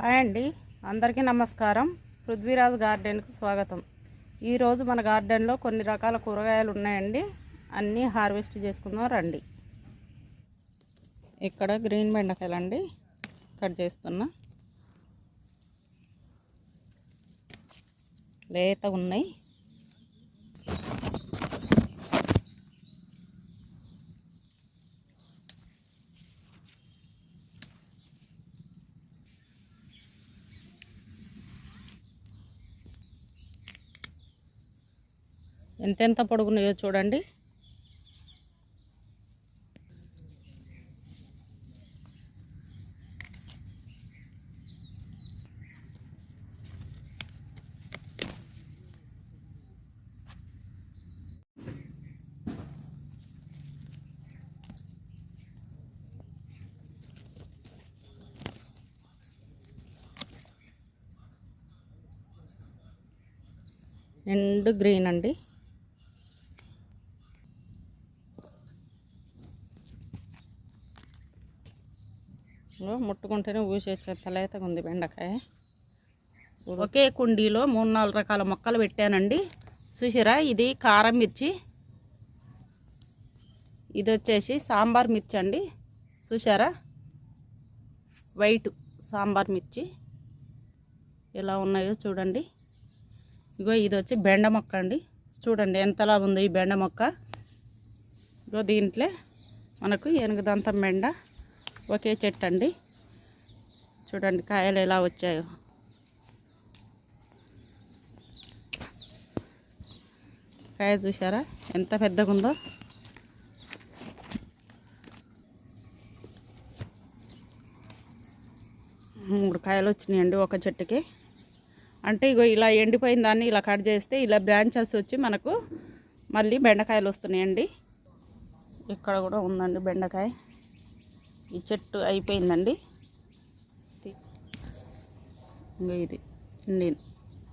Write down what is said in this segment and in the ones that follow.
Hi అండి. అందరికీ నమస్కారం. పృథ్వీరాజ్ గార్డెన్కు స్వాగతం. ఈరోజు మన గార్డెన్లో కొన్ని రకాల కూరగాయలు ఉన్నాయండి. అన్నీ హార్వెస్ట్ చేసుకుందాం రండి. ఇక్కడ గ్రీన్ బెండకాయలు అండి కట్ చేస్తున్నా. లేతగా ఉన్నాయి. ఎంతెంత పొడుగున్నాయో చూడండి. నిండు గ్రీన్ అండి. ముట్టుకుంటేనే ఊసేసేంత లేతగా ఉంది బెండకాయ. ఒకే కుండీలో మూడు నాలుగు రకాల మొక్కలు పెట్టానండి. చూసిరా? ఇది కారం మిర్చి. ఇది వచ్చేసి సాంబార్ మిర్చి అండి. చూసారా వైట్ సాంబార్ మిర్చి. ఎలా ఉన్నాయో చూడండి. ఇగో ఇది వచ్చి బెండ మొక్క అండి. చూడండి ఎంతలా ఉందో ఈ బెండ మొక్క. ఇగో దీంట్లో మనకు ఎనుగదంతం బెండ ఒకే చెట్టు అండి. చూడండి కాయలు ఎలా వచ్చాయో. కాయ చూసారా ఎంత పెద్దగా ఉందో మూడు కాయలు వచ్చినాయండి ఒక చెట్టుకి. అంటే ఇగో ఇలా ఎండిపోయిన దాన్ని ఇలా కట్ చేస్తే ఇలా బ్రాంచెస్ వచ్చి మనకు మళ్ళీ బెండకాయలు వస్తున్నాయండి. ఇక్కడ కూడా ఉందండి బెండకాయ. ఈ చెట్టు అయిపోయిందండి. ఇంకా ఇది ఎండి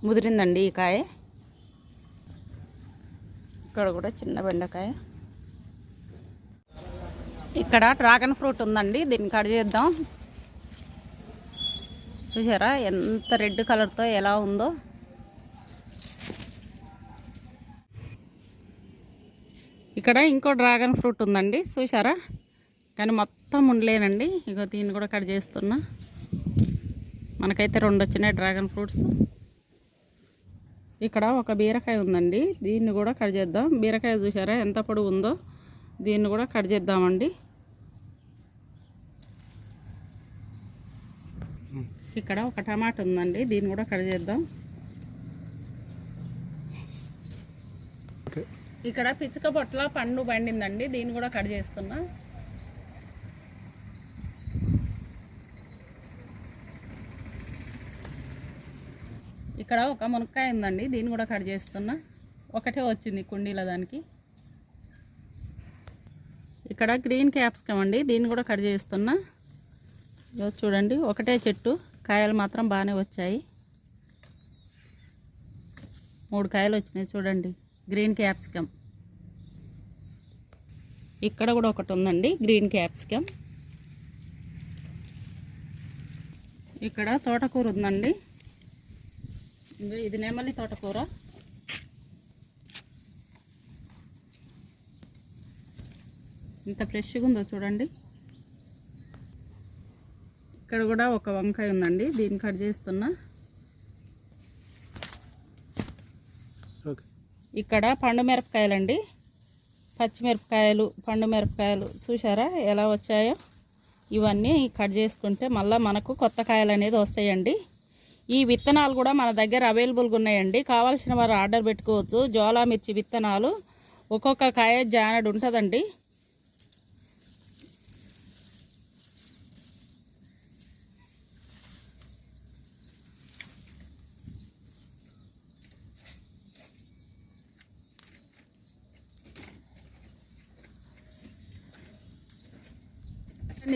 ముదిరిందండి ఈ కాయ? ఇక్కడ కూడా చిన్న బెండకాయ. ఇక్కడ డ్రాగన్ ఫ్రూట్ ఉందండి దీన్ని కట్ చేద్దాం. చూసారా ఎంత రెడ్ కలర్తో ఎలా ఉందో? ఇక్కడ ఇంకో డ్రాగన్ ఫ్రూట్ ఉందండి చూసారా? కానీ మొత్తం ఉండలేనండి ఇగో దీన్ని కూడా కట్ చేస్తున్నా. మనకైతే రెండు వచ్చినాయి డ్రాగన్ ఫ్రూట్స్. ఇక్కడ ఒక బీరకాయ ఉందండి. దీన్ని కూడా కట్ చేద్దాం. బీరకాయ చూసారా ఎంత పొడుగు ఉందో దీన్ని కూడా కట్ చేద్దామండి. ఇక్కడ ఒక టమాటా ఉందండి. దీన్ని కూడా కట్ చేద్దాం. ఇక్కడ పిచ్చుక పొట్ల పండు పండిందండి. దీన్ని కూడా కట్ చేస్తున్నా. ఇక్కడ ఒక మునక్కాయ ఉందండి దీన్ని కూడా కట్ చేస్తున్నా. ఒకటే వచ్చింది కుండీల దానికి. ఇక్కడ గ్రీన్ క్యాప్సికమ్ అండి దీన్ని కూడా కట్ చేస్తున్నా. చూడండి ఒకటే చెట్టు కాయలు మాత్రం బాగానే వచ్చాయి. మూడు కాయలు వచ్చినాయి చూడండి గ్రీన్ క్యాప్సికమ్. ఇక్కడ కూడా ఒకటి ఉందండి గ్రీన్ క్యాప్సికమ్. ఇక్కడ తోటకూర ఉందండి. ఇంకా ఇది నెమలి తోటకూర. ఇంత ఫ్రెష్గా ఉందో చూడండి. ఇక్కడ కూడా ఒక వంకాయ ఉందండి దీన్ని కట్ చేస్తున్నా. ఇక్కడ పండు మిరపకాయలండి. పచ్చిమిరపకాయలు పండు మిరపకాయలు చూసారా ఎలా వచ్చాయో? ఇవన్నీ కట్ చేసుకుంటే మళ్ళీ మనకు కొత్త కాయలు అనేది వస్తాయండి. ఈ విత్తనాలు కూడా మన దగ్గర అవైలబుల్గా ఉన్నాయండి. కావాల్సిన వారు ఆర్డర్ పెట్టుకోవచ్చు. జోలా మిర్చి విత్తనాలు ఒక్కొక్క కాయ జానడు ఉంటుందండి.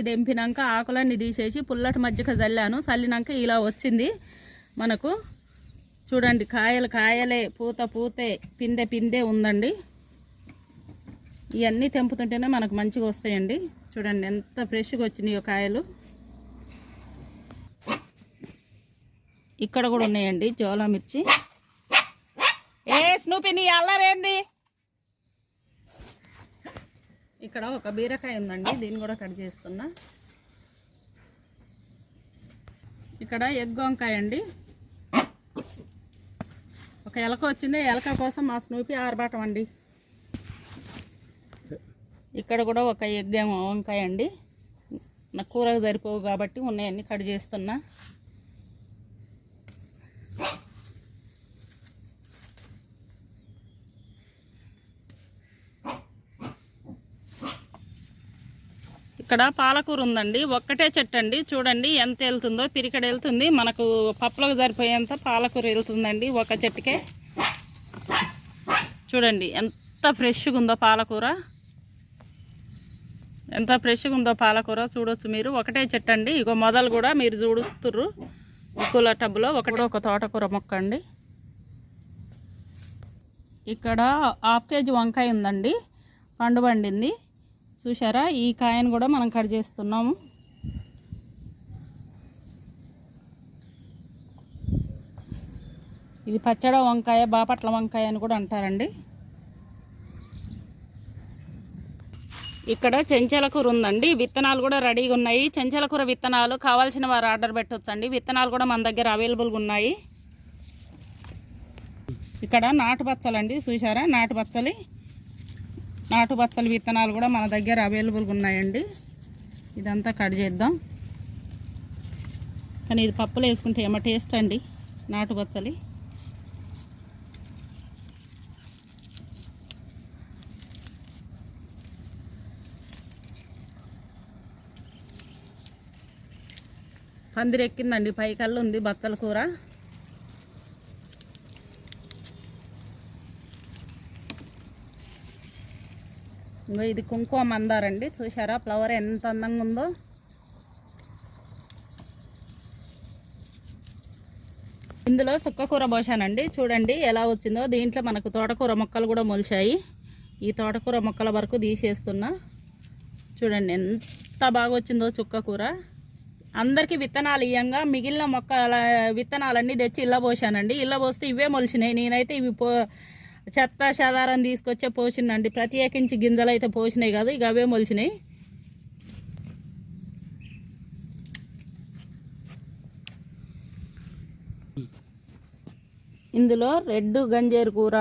దెంపినాక ఆకులన్నీ తీసేసి పుల్లటి మజ్జిగ చల్లాను చల్లినాక ఇలా వచ్చింది మనకు. చూడండి కాయలు కాయలే పూత పూతే పిందె పిందే ఉందండి. ఇవన్నీ తెంపుతుంటేనే మనకు మంచిగా వస్తాయండి. చూడండి ఎంత ఫ్రెష్గా వచ్చినాయో కాయలు. ఇక్కడ కూడా ఉన్నాయండి జోలా మిర్చి. ఏ స్నూపి నీ అల్లరేంది? ఇక్కడ ఒక బీరకాయ ఉందండి దీన్ని కూడా కట్ చేస్తున్నా ఇక్కడ ఎగ్ వంకాయ అండి. ఒక ఎలక వచ్చింది ఎలక కోసం మా స్నూపి ఆరబాటం అండి. ఇక్కడ కూడా ఒక ఎగ్ ఏమో వంకాయ అండి. నా కూరకు సరిపోవు కాబట్టి ఉన్నాయన్నీ కట్ చేస్తున్నా. ఇక్కడ పాలకూర ఉందండి ఒక్కటే చెట్టు అండి చూడండి ఎంత వెళ్తుందో పిరికడ వెళ్తుంది మనకు పప్పులకు సరిపోయేంత పాలకూర వెళ్తుందండి ఒక చెట్టుకే. చూడండి ఎంత ఫ్రెష్గా ఉందో పాలకూర. ఎంత ఫ్రెష్గా ఉందో పాలకూర చూడొచ్చు మీరు. ఒకటే చెట్టు అండి ఇగో మొదలు కూడా మీరు చూడుస్తుర్రు. కూల టబ్లో ఒకటి. ఒక తోటకూర మొక్క అండి ఇక్కడ హాఫ్ కేజీ వంకాయ ఉందండి పండు పండింది. చూసారా ఈ కాయను కూడా మనం కట్ చేస్తున్నాము. ఇది పచ్చడ వంకాయ బాపట్ల వంకాయ అని కూడా అంటారండి. ఇక్కడ చెంచల కూర ఉందండి. విత్తనాలు కూడా రెడీగా ఉన్నాయి. చెంచల కూర విత్తనాలు కావాల్సిన వారు ఆర్డర్ పెట్టవచ్చండి విత్తనాలు కూడా మన దగ్గర అవైలబుల్గా ఉన్నాయి. ఇక్కడ నాటు బచ్చలండి చూసారా నాటు బచ్చలి నాటు బచ్చల విత్తనాలు కూడా మన దగ్గర అవైలబుల్గా ఉన్నాయండి. ఇదంతా కట్ చేద్దాం. కానీ ఇది పప్పులు వేసుకుంటే ఏమో టేస్ట్ అండి నాటు బచ్చలి. పందిరెక్కిందండి పైకల్లు ఉంది బచ్చల కూర. ఇంకో ఇది కుంకుమ మందారండి. చూసారా ఫ్లవర్ ఎంత అందంగా ఉందో. ఇందులో సుక్కకూర పోసానండి. చూడండి ఎలా వచ్చిందో. దీంట్లో మనకు తోటకూర మొక్కలు కూడా మొలిచాయి. ఈ తోటకూర మొక్కల వరకు తీసేస్తున్నా. చూడండి ఎంత బాగా వచ్చిందో చుక్కకూర. అందరికీ విత్తనాలు ఇయ్యంగా. మిగిలిన మొక్కల విత్తనాలన్నీ తెచ్చి ఇళ్ళ పోసానండి. ఇళ్ళ పోస్తే ఇవే మొలిచినాయి. నేనైతే ఇవి పో చెత్త చెదారం తీసుకొచ్చే పోసినండి ప్రత్యేకించి గింజలు అయితే పోసినాయి కాదు ఇక అవే మొలిచినాయి. ఇందులో రెడ్ గంజేరు కూర.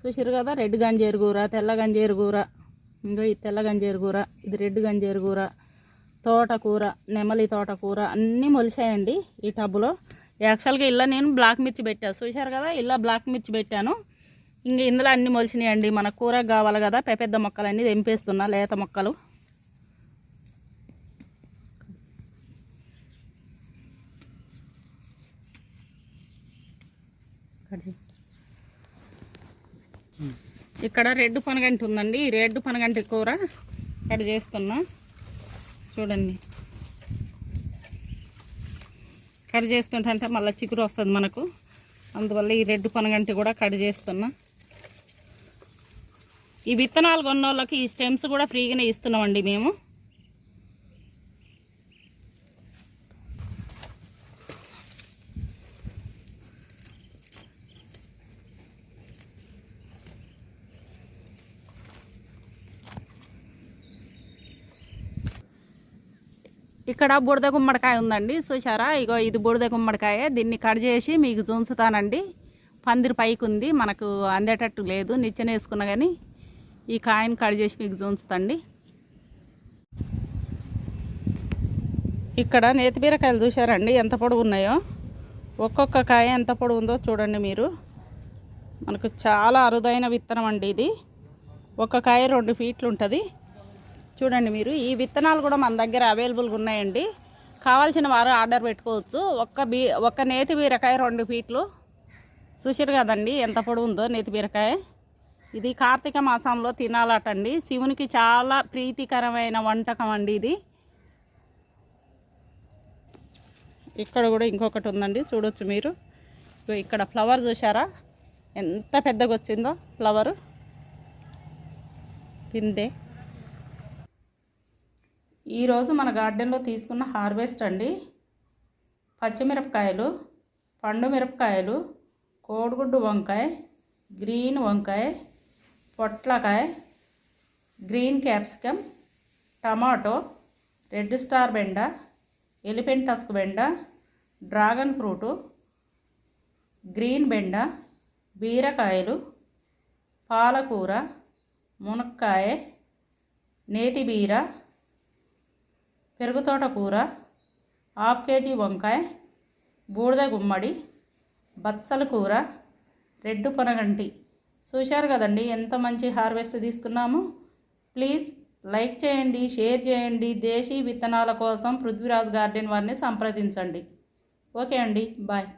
చూసారు కదా రెడ్ గంజేరు కూర తెల్ల గంజేరు కూర. ఇంకో ఈ తెల్ల గంజేరు కూర ఇది రెడ్ గంజేరు కూర. తోటకూర నెమలి తోటకూర అన్నీ మొలిచాయండి ఈ టబ్బులో. యాక్చువల్గా ఇలా నేను బ్లాక్ మిర్చి పెట్టాను చూశారు కదా ఇలా బ్లాక్ మిర్చి పెట్టాను. ఇంక ఇందులో అన్ని మొలిచినాయండి. మన కూరకు కావాలి కదా పెద్ద మొక్కలన్నీ తెంపేస్తున్నా లేత మొక్కలు. ఇక్కడ రెడ్ పనగంటి ఉందండి. ఈ రెడ్ పనగంటి కూర కట్ చేస్తున్నా. చూడండి. కట్ చేస్తుంటే మళ్ళీ చిగురు వస్తుంది మనకు. అందువల్ల ఈ రెడ్ పనగంటి కూడా కట్ చేస్తున్నా. ఈ విత్తనాలు కొన్న వాళ్ళకి ఈ స్టెమ్స్ కూడా ఫ్రీగానే ఇస్తున్నామండి మేము. ఇక్కడ బురద గుమ్మడికాయ ఉందండి చూసారా ఇగో ఇది బురద గుమ్మడికాయ. దీన్ని కట్ చేసి మీకు చూంచుతానండి. పందిరి పైకి ఉంది మనకు అందేటట్టు లేదు నిచ్చెన వేసుకున్నా కానీ ఈ కాయను కట్ చేసి మీకు చూంచుతండి ఇక్కడ నేతి బీరకాయలు చూసారండి ఎంత పొడుగు ఉన్నాయో. ఒక్కొక్క కాయ ఎంత పొడుగు ఉందో చూడండి మీరు. మనకు చాలా అరుదైన విత్తనం అండి ఇది. ఒక కాయ రెండు ఫీట్లు ఉంటుంది. చూడండి మీరు ఈ విత్తనాలు కూడా మన దగ్గర అవైలబుల్గా ఉన్నాయండి. కావాల్సిన వారు ఆర్డర్ పెట్టుకోవచ్చు. ఒక్క బీ ఒక్క నేతి బీరకాయ రెండు ఫీట్లు. చూసారు కదండి ఎంత పొడుగు ఉందో నేతి బీరకాయ. ఇది కార్తీక మాసంలో తినాలటండి. శివునికి చాలా ప్రీతికరమైన వంటకం అండి ఇది. ఇక్కడ కూడా ఇంకొకటి ఉందండి చూడొచ్చు మీరు. ఇక్కడ ఫ్లవర్ చూసారా ఎంత పెద్దగా వచ్చిందో ఫ్లవరు పిందే ఈరోజు మన గార్డెన్లో తీసుకున్న హార్వెస్ట్ అండి. పచ్చిమిరపకాయలు పండు మిరపకాయలు కోడిగుడ్డు వంకాయ గ్రీన్ వంకాయ పొట్లకాయ green capsicum tomato red star బెండ ఎలిఫెంట్ టస్క్ బెండ డ్రాగన్ ఫ్రూటు గ్రీన్ బెండ బీరకాయలు పాలకూర మునక్కాయ నేతి బీర పెరుగుతోట కూర హాఫ్ కేజీ వంకాయ బూడిద గుమ్మడి బచ్చల కూర రెడ్డు పొనగంటి. చూశారు కదండి ఎంత మంచి హార్వెస్ట్ తీసుకున్నాము. ప్లీజ్ లైక్ చేయండి షేర్ చేయండి దేశీ విత్తనాల కోసం పృథ్వీరాజ్ గార్డెన్ వారిని సంప్రదించండి. ఓకే అండి బాయ్.